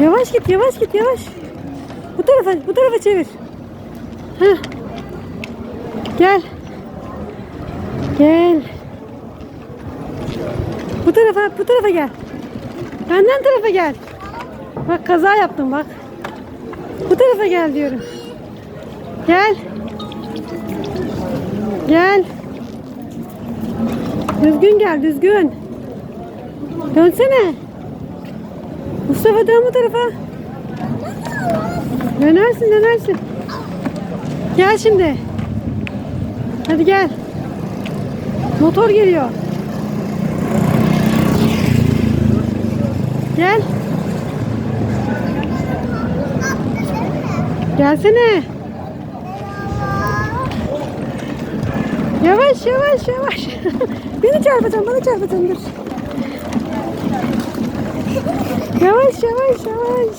Yavaş git, yavaş git, yavaş. Bu tarafa, bu tarafa çevir. Heh. Gel. Gel. Bu tarafa, bu tarafa gel. Benden tarafa gel. Bak kaza yaptım bak. Bu tarafa gel diyorum. Gel. Gel. Düzgün gel, düzgün. Dönsene. Mustafa dön bu tarafa. Dönersin, dönersin. Gel şimdi. Hadi gel. Motor geliyor. Gel. Gelsene. Yavaş yavaş yavaş. Beni çarpacağım, bana çarpacağım dur. Yavaş yavaş yavaş.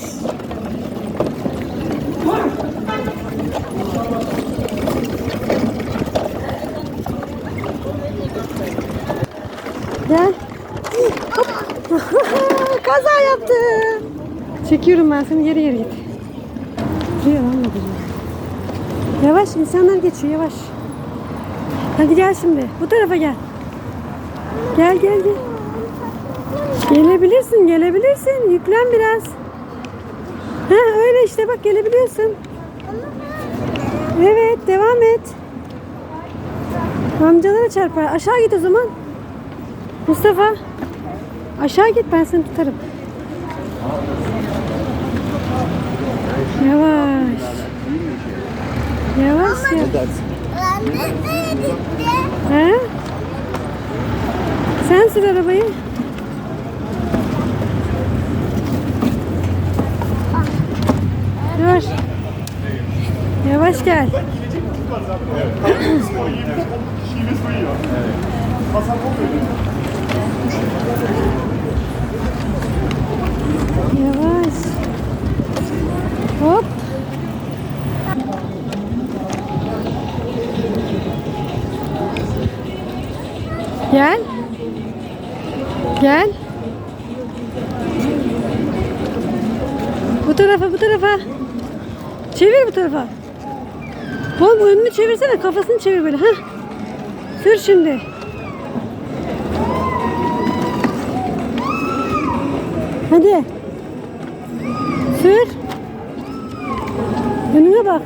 Gel. Hop. Kaza yaptım. Çekiyorum ben seni geri geri git. Duruyor lan. Yavaş insanlar geçiyor yavaş. Hadi gel şimdi. Bu tarafa gel. Gel gel gel. Gelebilirsin gelebilirsin. Yüklen biraz. Ha öyle işte bak gelebiliyorsun. Evet devam et. Amcalara çarpar. Aşağı git o zaman. Mustafa. Aşağı git ben seni tutarım. Yavaş. Yavaş ya. He? Sen sür arabayı. Dur. Yavaş gel. Yavaş. Hop. Gel. Gel. Bu tarafa, bu tarafa. Çevir bu tarafa. Oğlum önünü çevirsene, kafasını çevir böyle. Heh. Sür şimdi. Hadi. Sür. Önüne bak.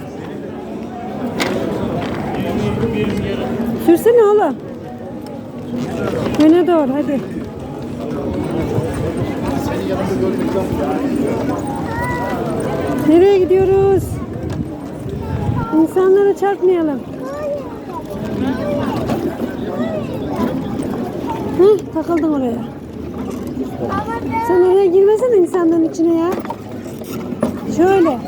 Sürsene oğlum. Öne doğru hadi. İnsanlara çarpmayalım. Hı, takıldım oraya. Sen oraya girmesene insanların içine ya. Şöyle.